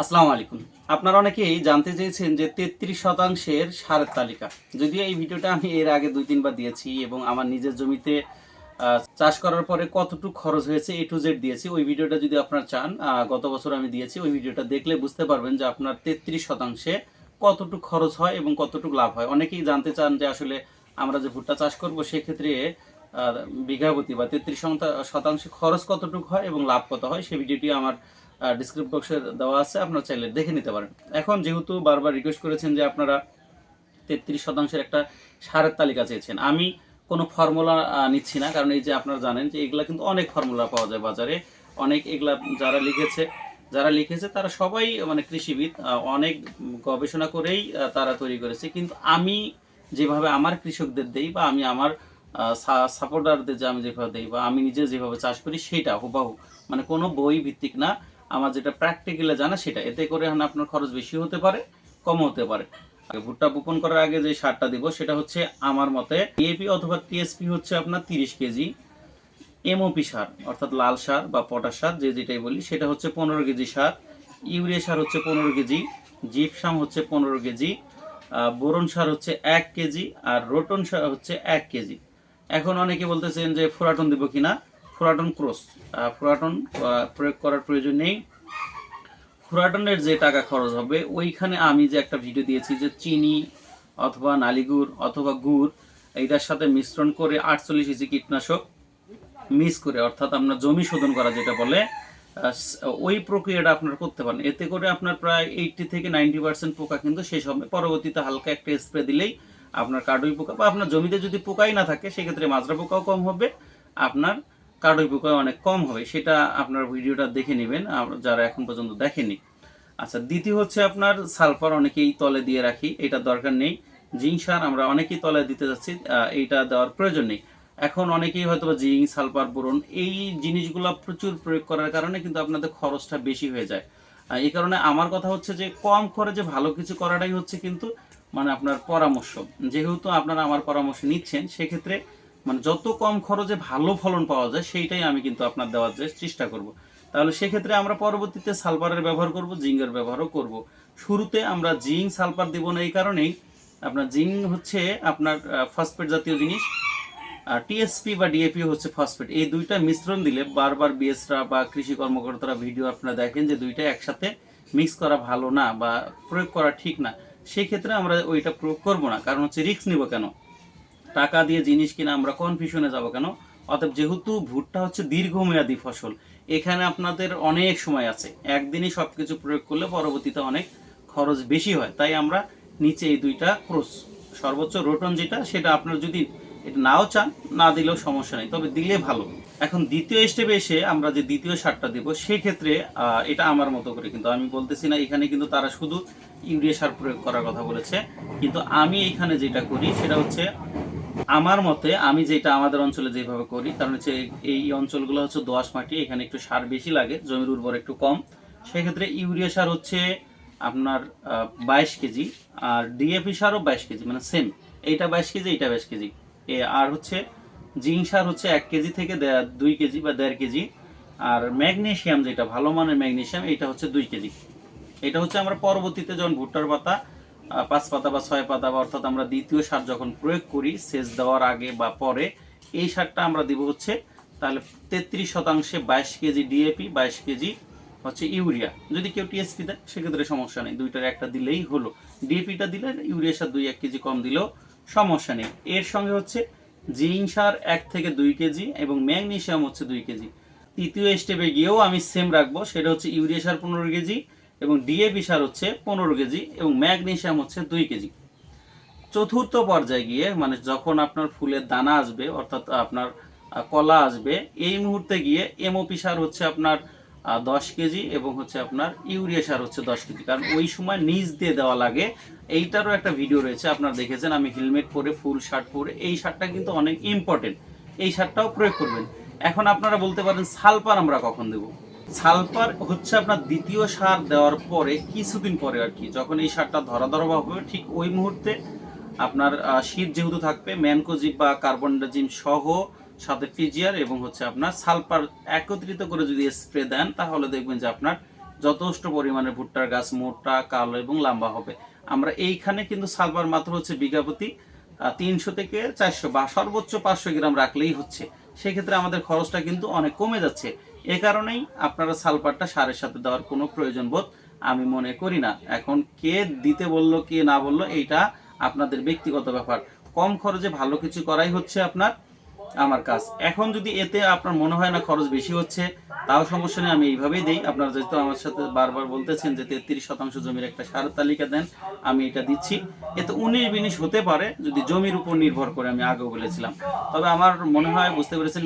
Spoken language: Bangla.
আসসালামু আলাইকুম। আপনারা অনেকেই জানতে চেয়েছেন যে তেত্রিশ শতাংশের সারের তালিকা। যদিও এই ভিডিওটা আমি এর আগে দুই তিনবার দিয়েছি এবং আমার নিজের জমিতে চাষ করার পরে কতটুকু খরচ হয়েছে এ টু জেড দিয়েছি, ওই ভিডিওটা যদি আপনারা চান গত বছর আমি দিয়েছি, ওই ভিডিওটা দেখলে বুঝতে পারবেন যে আপনার তেত্রিশ শতাংশে কতটুকু খরচ হয় এবং কতটুকু লাভ হয়। অনেকেই জানতে চান যে আসলে আমরা যে ভুট্টা চাষ করব, সেক্ষেত্রে বিঘাপতি বা তেত্রিশ শতাংশে খরচ কতটুকু হয় এবং লাভ কত হয় সেই ভিডিওটি আমার ডিসক্রিপ বক্সে দেওয়া আছে, আপনারা চাইলে দেখে নিতে পারেন। এখন যেহেতু বারবার রিকোয়েস্ট করেছেন যে আপনারা তেত্রিশ শতাংশের একটা সারের তালিকা চেয়েছেন, আমি কোনো ফর্মুলা নিচ্ছি না, কারণ এই যে আপনারা জানেন যে এগুলা কিন্তু অনেক ফর্মুলা পাওয়া যায় বাজারে। অনেক এগুলা যারা লিখেছে যারা লিখেছে তারা সবাই মানে কৃষিবিদ অনেক গবেষণা করেই তারা তৈরি করেছে। কিন্তু আমি যেভাবে আমার কৃষকদের দেই বা আমি আমার সাপোর্টারদের যে আমি যেভাবে দেই বা আমি নিজে যেভাবে চাষ করি, সেটা হুবাহু মানে কোনো বই ভিত্তিক না। আমার যেটা প্র্যাকটিক্যালে জানা সেটা। এতে করে আপনার খরচ বেশি হতে পারে কম হতে পারে। ভুট্টা বপন করার আগে যে সারটা দিব সেটা হচ্ছে আমার মতে ডিএপি অথবা টিএসপি হচ্ছে আপনার তিরিশ কেজি এমওপি সার, অর্থাৎ লাল সার বা পটাশ সার, যে যেটাই বলি, সেটা হচ্ছে পনেরো কেজি সার। ইউরিয়া সার হচ্ছে পনেরো কেজি, জিপসাম হচ্ছে পনেরো কেজি বোরন সার হচ্ছে এক কেজি, আর রোটন সার হচ্ছে এক কেজি। এখন অনেকে বলতেছেন যে ফোরাটন দিব কিনা ফোরাটন ক্রস ফোরাটন প্রয়োগ করার প্রয়োজন নেই। ফুরাটনের যে টাকা খরচ হবে, ওইখানে আমি যে একটা ভিডিও দিয়েছি যে চিনি অথবা নালিগুড় অথবা গুড়, এইটার সাথে মিশ্রণ করে আটচল্লিশ ইঞ্চি কীটনাশক মিক্স করে, অর্থাৎ আপনার জমি শোধন করা যেটা বলে ওই প্রক্রিয়াটা আপনার করতে পারেন। এতে করে আপনার প্রায় এইটটি থেকে নাইনটি পার্সেন্ট পোকা কিন্তু শেষ হবে। পরবর্তীতে হালকা একটা স্প্রে দিলেই আপনার কার্ডুই পোকা, বা আপনার জমিতে যদি পোকাই না থাকে, সেক্ষেত্রে মাজরা পোকাও কম হবে। আপনার কার্ডুই পোকা অনেক কম হবে, সেটা আপনার ভিডিওটা দেখে নেবেন যারা এখন পর্যন্ত দেখেনি আচ্ছা দ্বিতীয় হচ্ছে আপনার সালফার অনেকেই তলে দিয়ে রাখি, এটা দরকার নেই। জিঙ্ক সার আমরা অনেকেই তলে দিতে যাচ্ছি এইটা দেওয়ার প্রয়োজন নেই। এখন অনেকেই হয়তো জিঙ্ক, সালফার, বোরন এই জিনিসগুলো প্রচুর প্রয়োগ করার কারণে কিন্তু আপনাদের খরচটা বেশি হয়ে যায়। এই কারণে আমার কথা হচ্ছে যে কম খরচে ভালো কিছু করাটাই হচ্ছে কিন্তু মানে আপনার পরামর্শ। যেহেতু আপনারা আমার পরামর্শ নিচ্ছেন, সেক্ষেত্রে মানে যত কম খরচে ভালো ফলন পাওয়া যায়, সেইটাই আমি কিন্তু আপনার দেওয়ার যে চেষ্টা করব। তাহলে সেক্ষেত্রে আমরা পরবর্তীতে সালফারের ব্যবহার করব, জিঙ্কের ব্যবহারও করব। শুরুতে আমরা জিঙ্ক, সালফার দিব না এই কারণেই। আপনার জিঙ্ক হচ্ছে আপনার ফসফেট জাতীয় জিনিস, আর টিএসপি বা ডিএপি হচ্ছে ফসফেট এই দুইটা মিশ্রণ দিলে বারবার বিএসরা বা কৃষি কর্মকর্তারা ভিডিও আপনারা দেখেন যে দুইটা একসাথে মিক্স করা ভালো না বা প্রয়োগ করা ঠিক না। সেই ক্ষেত্রে আমরা ওইটা প্রয়োগ করব না, কারণ হচ্ছে রিস্ক নিব কেন? টাকা দিয়ে জিনিস কিনা আমরা কনফিউশনে যাব কেন? অতএব যেহেতু ভুট্টা হচ্ছে দীর্ঘমেয়াদী ফসল, এখানে আপনাদের অনেক সময় আছে। একদিনই সব কিছু প্রয়োগ করলে পরবর্তীতে অনেক খরচ বেশি হয়। তাই আমরা নিচে এই দুইটা ক্রস, সর্বোচ্চ রোটন যেটা, সেটা আপনার যদি এটা নাও চান, না দিলেও সমস্যা নেই। তবে দিলে ভালো। এখন দ্বিতীয় স্টেপে এসে আমরা যে দ্বিতীয় সারটা দেবো, সেক্ষেত্রে এটা আমার মতো করে কিন্তু আমি বলতেছি না, এখানে কিন্তু তারা শুধু ইউরিয়া সার প্রয়োগ করার কথা বলেছে। কিন্তু আমি এখানে যেটা করি, সেটা হচ্ছে আমার মতে আমি যেটা আমাদের অঞ্চলে যেভাবে করি, কারণ হচ্ছে এই অঞ্চলগুলো হচ্ছে দোআঁশ মাটি, এখানে একটু সার বেশি লাগে, জমির উর্বর একটু কম। সেক্ষেত্রে ইউরিয়া সার হচ্ছে আপনার বাইশ কেজি, আর ডিএপি সারও বাইশ কেজি মানে সেম। এইটা বাইশ কেজি, এইটা বাইশ কেজি। এ, আর হচ্ছে জিঙ্ক সার হচ্ছে এক কেজি থেকে দুই কেজি বা দেড় কেজি, আর ম্যাগনেসিয়াম যেটা, ভালো মানের ম্যাগনেসিয়াম এটা হচ্ছে দুই কেজি। এটা হচ্ছে আমরা পরবর্তীতে যখন ভুট্টার পাতা পাঁচ পাতা বা ছয় পাতা বা অর্থাৎ আমরা দ্বিতীয় সার যখন প্রয়োগ করি, সেচ দেওয়ার আগে বা পরে, এই সারটা আমরা দিব হচ্ছে তাহলে তেত্রিশ শতাংশে বাইশ কেজি ডিএপি, বাইশ কেজি হচ্ছে ইউরিয়া। যদি কেউ টিএসপি দেয়, সেক্ষেত্রে সমস্যা নেই। দুইটার একটা দিলেই হলো। ডিএপিটা দিলে ইউরিয়া সার দুই, এক কেজি কম দিলেও সমস্যা নেই। এর সঙ্গে হচ্ছে জিঙ্ক সার এক থেকে দুই কেজি এবং ম্যাগনেশিয়াম হচ্ছে দুই কেজি। তৃতীয় স্টেপে গিয়েও আমি সেম রাখব। সেটা হচ্ছে ইউরিয়া সার পনেরো কেজি এবং ডিএপি সার হচ্ছে পনেরো কেজি এবং ম্যাগনেশিয়াম হচ্ছে দুই কেজি। চতুর্থ পর্যায়ে গিয়ে মানে যখন আপনার ফুলের দানা আসবে, অর্থাৎ আপনার কলা আসবে, এই মুহূর্তে গিয়ে এমওপি সার হচ্ছে আপনার দশ কেজি এবং হচ্ছে আপনার ইউরিয়া সার হচ্ছে দশ কেজি। কারণ ওই সময় নিজ দিয়ে দেওয়া লাগে। এইটারও একটা ভিডিও রয়েছে, আপনারা দেখেছেন, আমি হেলমেট পরে, ফুল শার্ট পরে, এই শার্টটা কিন্তু অনেক ইম্পর্টেন্ট এই সারটাও প্রয়োগ করবেন। এখন আপনারা বলতে পারেন সালফার আমরা কখন দেব? সালফার হচ্ছে আপনার দ্বিতীয় সার দেওয়ার পরে কিছুদিন পরে আর কি, যখন এই সারটা ধরা ধরা হবে, ঠিক ওই মুহূর্তে আপনার শীত যেহেতু থাকবে, ম্যানকোজিব বা কার্বনডাজিম সহ সাথে ফিজিয়ার এবং হচ্ছে আপনার সালফার একত্রিত করে যদি স্প্রে দেন, তাহলে দেখবেন যে আপনার যথেষ্ট পরিমাণে ভুট্টার গাছ মোটা, কালো এবং লম্বা হবে। আমরা এইখানে কিন্তু সালফার মাত্র হচ্ছে বিঘা প্রতি তিনশো থেকে চারশো বা সর্বোচ্চ পাঁচশো গ্রাম রাখলেই হচ্ছে। সেক্ষেত্রে আমাদের খরচটা কিন্তু অনেক কমে যাচ্ছে। এ কারণেই আপনারা সালফারটা সারের সাথে দেওয়ার কোনো প্রয়োজন বোধ আমি মনে করি না। এখন কে দিতে বলল, কে না বলল, এইটা আপনাদের ব্যক্তিগত ব্যাপার। কম খরচে ভালো কিছু করাই হচ্ছে আপনার, আমার কাজ। এখন যদি এতে আপনার মনে হয় না খরচ বেশি হচ্ছে, তাও সমস্যা নেই, আমি এইভাবেই দিই। আপনারা যেহেতু আমার সাথে বারবার বলতেছেন যে তেত্রিশ শতাংশ জমির একটা সারের তালিকা দেন, আমি এটা দিচ্ছি। এতে উনিশ বিনিশ হতে পারে, যদি জমির উপর নির্ভর করে, আমি আগেও বলেছিলাম। তবে আমার মনে হয়, বুঝতে পেরেছেন